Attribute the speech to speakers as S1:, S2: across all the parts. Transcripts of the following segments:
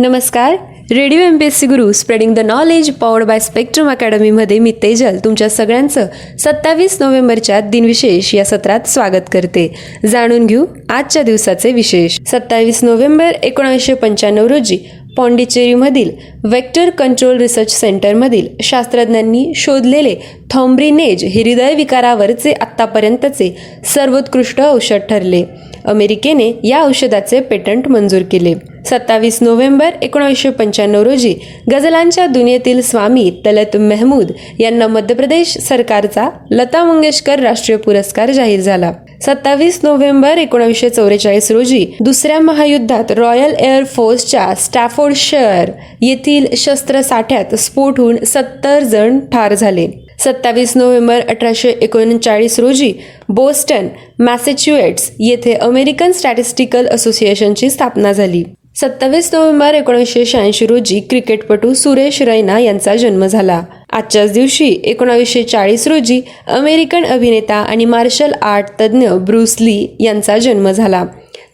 S1: नमस्कार. Radio M P S C Guru spreading the knowledge powered by spectrum अकॅडमीमध्ये मी तेजल तुमच्या सगळ्यांचं सत्तावीस नोव्हेंबरच्या दिनविशेष या सत्रात स्वागत करते. जाणून घेऊ आजच्या दिवसाचे विशेष. सत्तावीस नोव्हेंबर एकोणीसशे पंच्याण्णव रोजी पॉंडिचेरीमधील वेक्टर कंट्रोल रिसर्च सेंटरमधील शास्त्रज्ञांनी शोधलेले थॉम्ब्रिनेज हे हृदयविकारावरचे आत्तापर्यंतचे सर्वोत्कृष्ट औषध ठरले. अमेरिकेने या औषधाचे पेटंट मंजूर केले. सत्तावीस नोव्हेंबर एकोणीसशे पंच्याण्णव रोजी गझलांच्या दुनियेतील स्वामी तलत मेहमूद यांना मध्य प्रदेश सरकारचा लता मंगेशकर राष्ट्रीय पुरस्कार जाहीर झाला. सत्तावीस नोव्हेंबर एकोणीसशे चौवेचाळीस रोजी दुसऱ्या महायुद्धात रॉयल एअर फोर्सच्या स्टॅफोर्डशर येथील शस्त्रसाठ्यात स्फोट होऊन सत्तर जण ठार झाले. सत्तावीस नोव्हेंबर अठराशे एकोणचाळीस रोजी बोस्टन मॅसेच्युएट्स येथे अमेरिकन स्टॅटिस्टिकल असोसिएशनची स्थापना झाली. सत्तावीस नोव्हेंबर एकोणीसशे शहाऐंशी रोजी क्रिकेटपटू सुरेश रैना यांचा जन्म झाला. आजच्याच दिवशी एकोणावीसशे चाळीस रोजी अमेरिकन अभिनेता आणि मार्शल आर्ट तज्ज्ञ ब्रुस ली यांचा जन्म झाला.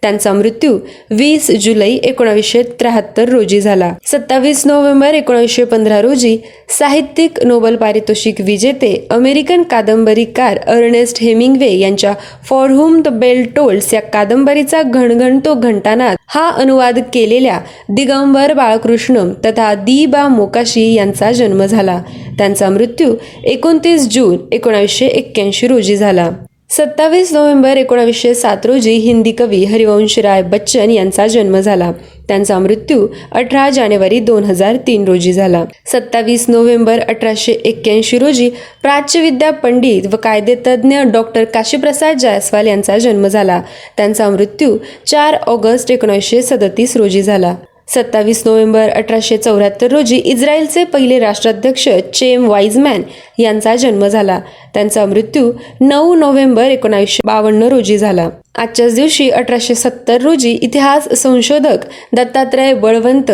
S1: त्यांचा मृत्यू वीस जुलै एकोणावीसशे त्र्याहत्तर रोजी झाला. सत्तावीस नोव्हेंबर एकोणीसशे पंधरा रोजी साहित्यिक नोबल पारितोषिक विजेते अमेरिकन कादंबरीकार अर्नेस्ट हेमिंग्वे यांच्या for whom the bell tolls या कादंबरीचा घणघणतो घंटानाद हा अनुवाद केलेल्या दिगंबर बाळकृष्ण तथा दी बा मोकाशी यांचा जन्म झाला. त्यांचा मृत्यू एकोणतीस जून एकोणावीसशे एक्क्याऐंशी रोजी झाला. सत्तावीस नोव्हेंबर एकोणावीसशे सात रोजी हिंदी कवी हरिवंशराय बच्चन यांचा जन्म झाला. त्यांचा मृत्यू अठरा जानेवारी दोन हजार तीन रोजी झाला. सत्तावीस नोव्हेंबर अठराशे एक्क्याऐंशी रोजी प्राच्यविद्या पंडित व कायदेतज्ञ डॉक्टर काशीप्रसाद जायस्वाल यांचा जन्म झाला. त्यांचा मृत्यू चार ऑगस्ट एकोणीसशे सदतीस रोजी झाला. सत्तावीस नोव्हेंबर अठराशे चौऱ्याहत्तर रोजी इस्रायलचे पहिले राष्ट्राध्यक्ष चेम वाईजमॅन यांचा जन्म झाला. त्यांचा मृत्यू नऊ नोव्हेंबर एकोणावीसशे बावन्न रोजी झाला. आजच्याच दिवशी अठराशे सत्तर रोजी इतिहास संशोधक दत्तात्रय बळवंत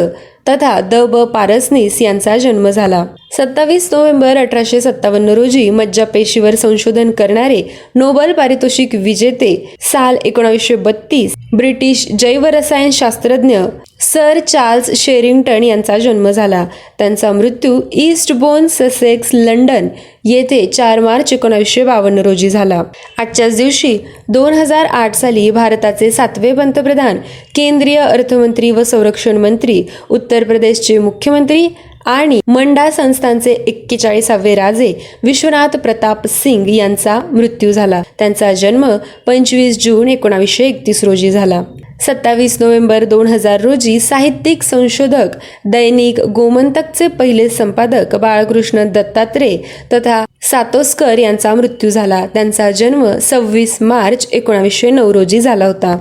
S1: तथा द ब पारसनीस यांचा जन्म झाला. सत्तावीस नोव्हेंबर अठराशे सत्तावन्न रोजी मज्जापेशीवर संशोधन करणारे नोबल पारितोषिक विजेते साल एकोणावीसशे बत्तीस ब्रिटिश जैवरसायन शास्त्रज्ञ सर चार्ल्स शेरिंग्टन यांचा जन्म झाला. त्यांचा मृत्यू ईस्ट बोन ससेक्स लंडन येथे चार मार्च एकोणावीसशे बावन्न रोजी झाला. आजच्याच दिवशी दोन हजार आठ साली भारताचे सातवे पंतप्रधान केंद्रीय अर्थमंत्री व संरक्षण मंत्री उत्तर प्रदेशचे मुख्यमंत्री आणि मंडा संस्थांचे एक्केचाळीसावे राजे विश्वनाथ प्रताप सिंग यांचा मृत्यू झाला. त्यांचा जन्म पंचवीस जून एकोणावीसशे एकतीस रोजी झाला. सत्तावीस नोव्हेंबर दोन हजार रोजी साहित्यिक संशोधक दैनिक गोमंतकचे पहिले संपादक बाळकृष्ण दत्तात्रे तथा सातोस्कर यांचा मृत्यू झाला. त्यांचा जन्म सव्वीस मार्च एकोणावीसशे नऊ रोजी झाला होता.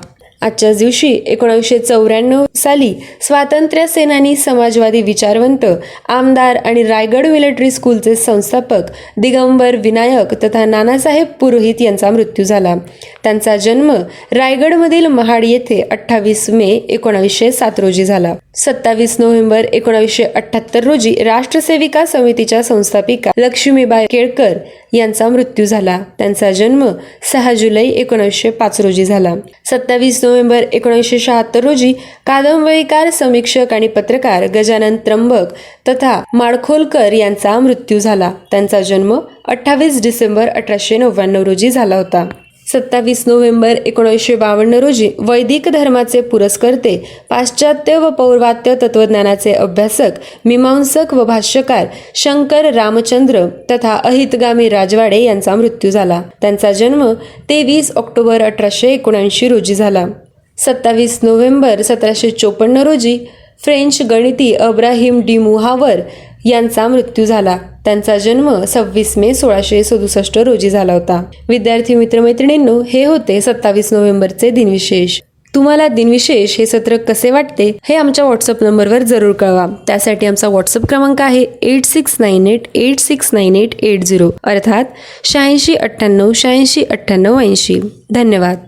S1: आजच्याच दिवशी एकोणीसशे चौऱ्याण्णव साली स्वातंत्र्य सेनानी समाजवादी विचारवंत आमदार आणि रायगड मिलिटरी स्कूलचे संस्थापक दिगंबर विनायक तथा नानासाहेब पुरोहित यांचा मृत्यू झाला. त्यांचा जन्म रायगडमधील महाड येथे अठ्ठावीस मे एकोणावीसशे सात रोजी झाला. सत्तावीस नोव्हेंबर एकोणावीसशे अठ्ठ्याहत्तर रोजी राष्ट्रसेविका समितीच्या संस्थापिका लक्ष्मीबाई केळकर यांचा मृत्यू झाला. त्यांचा जन्म सहा जुलै एकोणीसशे पाच रोजी झाला. सत्तावीस नोव्हेंबर एकोणीसशे शहात्तर रोजी कादंबरीकार समीक्षक आणि पत्रकार गजानन त्र्यंबक तथा माडखोलकर यांचा मृत्यू झाला. त्यांचा जन्म अठ्ठावीस डिसेंबर अठराशे नव्याण्णव रोजी झाला होता. सत्तावीस नोव्हेंबर एकोणीसशे बावन्न रोजी वैदिक धर्माचे पुरस्कर्ते पाश्चात्य व पौर्वात्य तत्वज्ञानाचे अभ्यासक मीमांसक व भाष्यकार शंकर रामचंद्र तथा अहितगामी राजवाडे यांचा मृत्यू झाला. त्यांचा जन्म तेवीस ऑक्टोबर अठराशे एकोणऐंशी रोजी झाला. सत्तावीस नोव्हेंबर सतराशे चोपन्न रोजी फ्रेंच गणिती अब्राहिम डी मुहावर यांचा मृत्यू झाला. त्यांचा जन्म सव्वीस मे सोळाशे सदुसष्ट रोजी झाला होता. विद्यार्थी मित्रमैत्रिणींनो हे होते सत्तावीस नोव्हेंबरचे दिनविशेष. तुम्हाला दिनविशेष हे सत्र कसे वाटते हे आमच्या व्हॉट्सअप नंबरवर जरूर कळवा. त्यासाठी आमचा व्हॉट्सअप क्रमांक आहे eight six nine eight eight six nine eight eight zero. अर्थात शहाऐंशी अठ्ठ्याण्णव शहाऐंशी अठ्ठ्याण्णव ऐंशी. धन्यवाद.